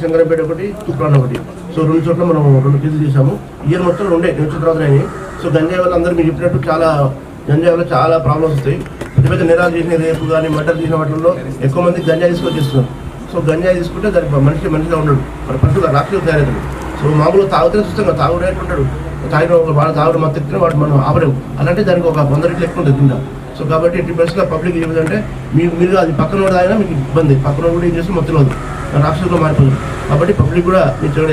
శంకరంపేట ఒకటి తుప్రాన్ ఒకటి. సో రెండు చోట్ల మనం రెండు కేసులు చేశాము ఇయర్ మొత్తం రెండే వచ్చిన అయినాయి సో గంజాయి వల్ల అందరూ మీరు చెప్పినట్టు చాలా గంజాయి వల్ల చాలా ప్రాబ్లమ్స్ వస్తాయి. పెద్ద పెద్ద నేరాలు చేసిన రేపు కానీ మర్డర్ చేసిన వాటిల్లో ఎక్కువ మంది గంజాయి తీసుకొని చేస్తున్నారు సో గంజాయి తీసుకుంటే దానికి మనిషి మనిషిగా ఉండడు. మన పట్టుగా రాత్రి తయారవుతాడు సో మామూలు తాగుతూనే చూస్తాం కదా తాగుడు ఉంటాడు తాగిన ఒక వాడు తాగుడు మత్తు వాడు మనం ఆపలేము. అలాంటి దానికి ఒక వంద రెట్లు ఎక్కువ ఉంటుంది కింద. సో కాబట్టి ఎట్టి ప్లేస్లో పబ్లిక్ ఏమిటంటే మీరు మీరు అది పక్కన వాడు తాగినా మీకు ఇబ్బంది. పక్కన కూడా ఏం చేస్తే మొత్తం రాష్ట్రంలో మారిపోయింది కాబట్టి పబ్లిక్ కూడా మీరు చెడు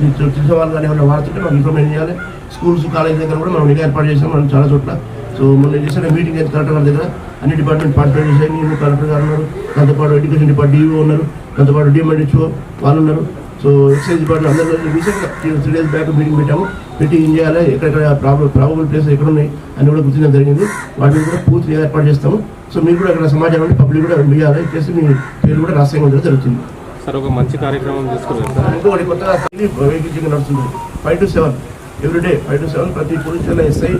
చూసిన తెలిసిన వాళ్ళు కానీ ఏమైనా వాడుతుంటే మనం ఇన్ఫర్మేషన్ చేయాలి స్కూల్స్ కాలేజ్ దగ్గర కూడా మనం నిఘా ఏర్పాటు చేసాం మనం చాలా చోట్ల. సో మొన్న చేసిన మీటింగ్ అయితే కలెక్టర్ గారి దగ్గర అన్ని డిపార్ట్మెంట్ పార్టిసిపేట్ చేశాయి. నేను కలెక్టర్ గారు ఉన్నారు. దాంతోపాటు ఎడ్యుకేషన్ డిపార్ట్ డిఓ ఉన్నారు. దాంతోపాటు డిఎంఎడ్హెచ్ఓ వాళ్ళు ఉన్నారు. సో ఎక్సైజ్ డిపార్ట్మెంట్ అందరూ రీసెంట్గా త్రీ డేస్ బ్యాక్ మీటింగ్ పెట్టాము. మీటింగ్ ఏం చేయాలి? ఎక్కడెక్కడ ప్రాబ్లం ప్రాబ్లమ్ ప్లేస్ ఎక్కడ ఉన్నాయి? అని కూడా గుర్తించడం జరిగింది. వాటిని కూడా పూర్తి ఏర్పాటు చేస్తాము. సో మీరు కూడా అక్కడ సమాచారం పబ్లిక్ కూడా ఇవ్వాలి చేసి మీ పేరు కూడా రాష్ట్రంగా జరుగుతుంది. సార్ ఒక మంచి కార్యక్రమం తీసుకున్నారు సార్. ఇంకొకటి కొత్తగా వెహికల్ నడుస్తుంది. Five to seven everyday five to seven ప్రతి పోలీస్ స్టేషన్ ఎస్ఐ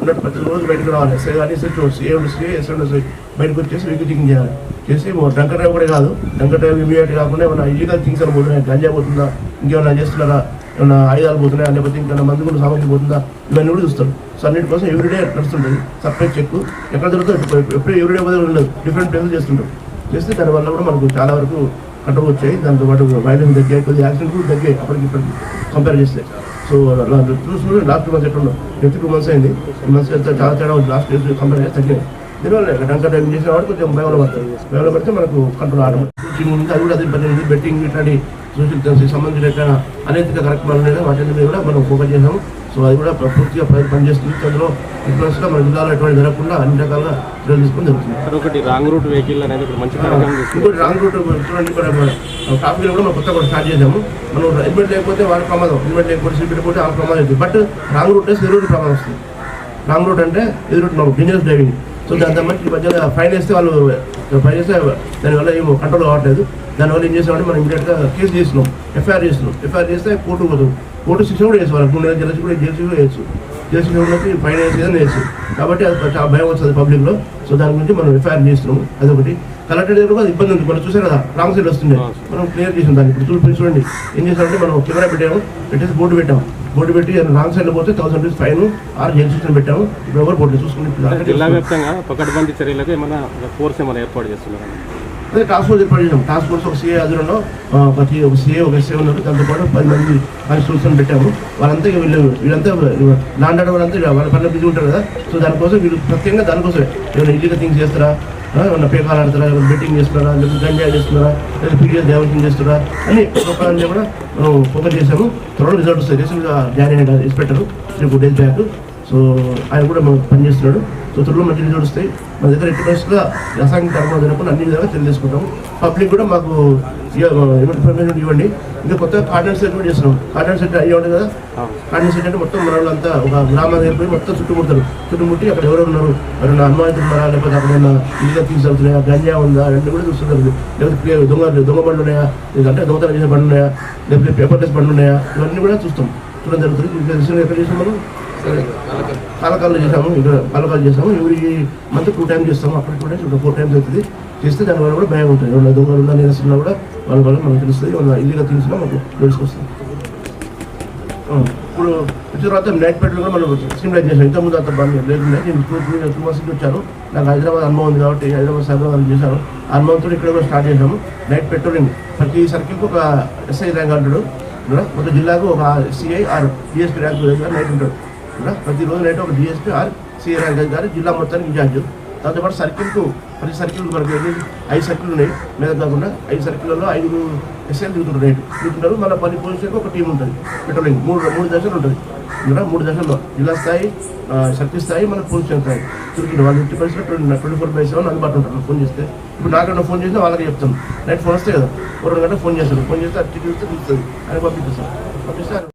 ఉన్నట్టు ప్రతి రోజు బయటకు రావాలి. ఎస్ఐ కానీ SI CA CA SI SI బయటకు వచ్చేసి వెహికల్ చెకింగ్ చేయాలి. చేసి డ్రంకర్ డ్రైవర్ కూడా కాదు. డ్రంకర్ డ్రైవర్ ఇమీడియట్ కాకుండా ఏమైనా ఇల్లీగల్ థింగ్స్ అని పోతున్నాయి? గంజా పోతుందా? ఇంకేమైనా చేస్తున్నారా? ఏమైనా ఆయుధాలు పోతున్నాయా? లేకపోతే ఇంకా మందు కూడా సామాగ్రి పోతుందా? ఇవన్నీ కూడా చూస్తారు. సో అన్నిటి కోసం ఎవ్రీడే నడుస్తుంటుంది. Separate check. ఎక్కడ దొరుకుతుంది ఎప్పుడూ ఎవ్రీడే పోతే ఉండదు. డిఫరెంట్ ప్లేసులు చేస్తుంటారు. చేస్తే దానివల్ల కూడా మనకు చాలా వరకు కంట్రోల్ వచ్చాయి. దాంతో పాటు వైలెన్స్ తగ్గాయి కొద్దిగా యాక్సిడెంట్ కూడా తగ్గాయి. అప్పటికి ఇప్పటికి కంపేర్ చేస్తే సో చూసుకుంటే లాస్ట్ టూ మంత్స్ ఎట్లా ఉండవు టూ మంత్స్ అయింది. టూ మంత్స్ అయితే చాలా తేడా లాస్ట్ ఇయర్ కంపేర్ చేస్తే తగ్గాయి. దీనివల్ల డంకర్ టైం చేసిన వాడు కొంచెం భయంలో పడుతుంది భయంలో పడితే మనకు కంట్రోల్ ఆడడం ఉంది అది కూడా అది పని బెట్టింగ్ ఇట్లాంటి సోషల్ థింగ్స్ సంబంధించిన అనైతిక కార్యక్రమాలు ఉన్నాయి వాటి మీద కూడా మనం ఫోకస్ చేసాము సో అది కూడా పూర్తిగా పని- పనిచేస్తుంది. అందులో ఇన్ఫ్లుయెన్స్గా మన జిల్లాలో ఎటువంటి జరగకుండా అన్ని రకాలుగా చర్యలు తీసుకొని జరుగుతుంది. ఒకటి రాంగ్ రూట్ వెహికల్ అనేది ఇప్పుడు మంచి ఇంకోటి రాంగ్ రూట్ చూడండి ఇక్కడ ట్రాఫిక్ కూడా మనం కొత్తగా స్టార్ట్ చేసాము మనం హెల్మెట్ లేకపోతే వాడి ప్రమాదం హెల్మెట్ లేకపోతే సీట్ లేకపోతే ఆ ప్రమాదం అవుతుంది. బట్ రాంగ్ రూట్ వేస్తే ఎదురు ప్రమాదం వస్తుంది. రాంగ్ రూట్ అంటే ఎదురు డేంజరస్ డ్రైవింగ్ సో దాని మంచి ఈ మధ్య ఫైన్ వేస్తే వాళ్ళు ఫైన్ పనిచేస్తే దానివల్ల ఏమో కంట్రోల్ కావట్లేదు దానివల్ల ఏం చేసామంటే మనం ఇమీడియట్గా కేసు చేస్తున్నాం ఎఫ్ఐఆర్ చేస్తున్నాం ఎఫ్ఐఆర్ చేస్తే కోర్టు పోదు. కోర్టు శిక్ష కూడా వేసుకోవాలి మూడు నెలల జలసి కూడా జైలు శిక్ష కూడా వేయచ్చు. జైలు శిక్ష ఉన్నది ఫైన్ వేసేదని వేయచ్చు. కాబట్టి అది చాలా భయం వస్తుంది పబ్లిక్లో సో దాని గురించి మనం ఎఫ్ఐఆర్ చేస్తున్నాం అదొకటి. కలెక్టర్ దగ్గర కూడా ఇబ్బంది ఉంది. మనం చూసాం కదా రాంగ్ సైడ్ వస్తుంది. మనం క్లియర్ చేసాం దాన్ని. ఇప్పుడు చూడండి చూడండి. ఏం చేసామంటే మనం కెమెరా పెట్టాము పెట్టేసి బోర్డు పెట్టాము. బోర్డు పెట్టి రాంగ్ సైడ్లో పోతే థౌసండ్ రూపీస్ ఫైన్ ఆరు జైలు శిక్షణ పెట్టాము. ఇప్పుడు ఎవరు బోర్డు చూసుకుంటే జిల్లా వ్యాప్తంగా పకడ్బందీ చర్యలకు ఏమైనా ఫోర్స్ ఏమైనా ఏర్పాటు చేస్తున్నారు? అదే టాస్క్ ఫోర్స్ ఏర్పాటు చేసాం టాస్క్ ఫోర్స్ ఒక సీఏ ఒక టీ- ఒక సీఏ ఒక ఎస్ఏ ఉన్నారు. దాంతోపాటు పది మంది కానిస్టేబుల్స్ పెట్టాము. వాళ్ళంతా వీళ్ళు వీళ్ళంతా లాండ్ వాళ్ళంతా వాళ్ళ పనులు బిజీ ఉంటారు కదా. సో దానికోసం వీళ్ళు ప్రత్యేకంగా దానికోసమే ఏమైనా ఇల్లీగల్ థింగ్స్ చేస్తారా? ఏమన్నా పీకాలు ఆడుతారా ఏమైనా బెట్టింగ్ చేస్తున్నారా? లేకపోతే గంజా చేస్తున్నారా? లేదా పీడిఎస్ దేవతం చేస్తున్నారా? అని ఒక్కొక్కరిని కూడా మనం ఫోకస్ చేశాము. త్వరలో రిజల్ట్ వస్తాయి. రీసెంట్గా జాయిన్ అయిన inspector three four days back so ఆయన కూడా మనకు పనిచేస్తున్నాడు సో త్వరలో మంచి రిజల్ట్ వస్తాయి. మన దగ్గర ఎట్టి పరిస్థితుల్లో కర్మ జరగకుండా అన్ని విధాలుగా తెలియజేసుకుంటాము. పబ్లిక్ కూడా మాకు ఇన్ఫర్మేషన్ ఇవ్వండి. ఇంకా కొత్తగా కాటన్ సెట్ కూడా చేస్తున్నాం. కాటన్ సెట్ అయ్యి ఉంటుంది కదా? కాటన్ సెట్ అంటే మొత్తం మన వాళ్ళంతా ఒక గ్రామం దగ్గర పోయి మొత్తం చుట్టుముడతారు. చుట్టుముట్టి అక్కడ ఎవరు ఉన్నారు. ఎవరైనా అనుమానితులు ఉన్నారా? లేకపోతే అక్కడ ఉన్న ఇల్లు తీసుకెళ్తున్నాయా గంజా ఉందా? అవన్నీ కూడా చూస్తుంటారు లేకపోతే దొంగ దొంగ బండ్లు ఉన్నాయా? లేదంటే దొంగతనం చేసే బండ్లు ఉన్నాయా? లేకపోతే పేపర్లెస్ బండ్లు ఉన్నాయా? ఇవన్నీ కూడా చూస్తాం. చూడడం జరుగుతుంది. ఎక్కడ చేసాం మనం? పాలకాలు చేసాము ఇక్కడ పాలకాలు చేసాము ఎవరి మంత్ టూ టైమ్స్ చేస్తాము అక్కడ టూ టైమ్స్ ఫోర్ టైమ్స్ అవుతుంది. చేస్తే దానివల్ల కూడా భయం ఉంటుంది. ఏమన్నా దొంగలు ఉన్నా నేస్తున్నా కూడా వాళ్ళ వల్ల మనకు తెలుస్తుంది. ఏమన్నా ఇల్లుగా తీసుకున్నా మనకు తెలుసుకొస్తుంది ఇప్పుడు వచ్చిన తర్వాత నైట్ పెట్రోల్ కూడా మనం స్ట్రీమ్లైన్ చేసాం ఇంతకుముందు అంత బాగా లేదు. నేను టూ టూ టూ మంత్స్ వచ్చాను. నాకు హైదరాబాద్ అనుభవం ఉంది కాబట్టి హైదరాబాద్ సైదరాబాద్ చేశాను అనుభవంతో ఇక్కడ కూడా స్టార్ట్ చేసాము నైట్ పెట్రోలింగ్ ప్రతి సర్కిల్కి ఒక ఎస్ఐ ర్యాంక్ అంటాడు. మొత్తం జిల్లాకు ఒక CI or DSP rank night ఉంటాడు కూడా ప్రతిరోజు నైట్ ఒక డిఎస్పీ ఆర్ సిఆర్ గారు జిల్లా మొత్తానికి ఇన్ఛార్జ్. దాంతోపాటు సర్కిల్కు ప్రతి సర్కిల్ మనకి ఐదు సర్కిల్ ఉన్నాయి? మీద కాకుండా ఐదు సర్కిల్లో ఐదు ఎస్ఐలు దిగుతుంటారు నైట్ దిగుతుంటారు మళ్ళీ పది పోలీసులకు ఒక టీం ఉంటుంది. పెట్రోలింగ్ మూడు మూడు దశలు ఉంటుంది. ఇక్కడ మూడు దశల్లో జిల్లా స్థాయి సర్కిల్ స్థాయి మన పోలీస్ స్థాయి. తిరిగి వాళ్ళు fifty percent twenty twenty four by seven అందుబాటులో ఉంటారు. ఫోన్ చేస్తే ఇప్పుడు నాకన్నా ఫోన్ చేస్తే వాళ్ళకి చెప్తాను. నైట్ ఫోన్ వస్తే కదా ఒక రెండు గంటలు ఫోన్ చేస్తారు. ఫోన్ చేస్తే అట్టి చూస్తే తెలుస్తుంది అని పంపిస్తారు పంపిస్తారు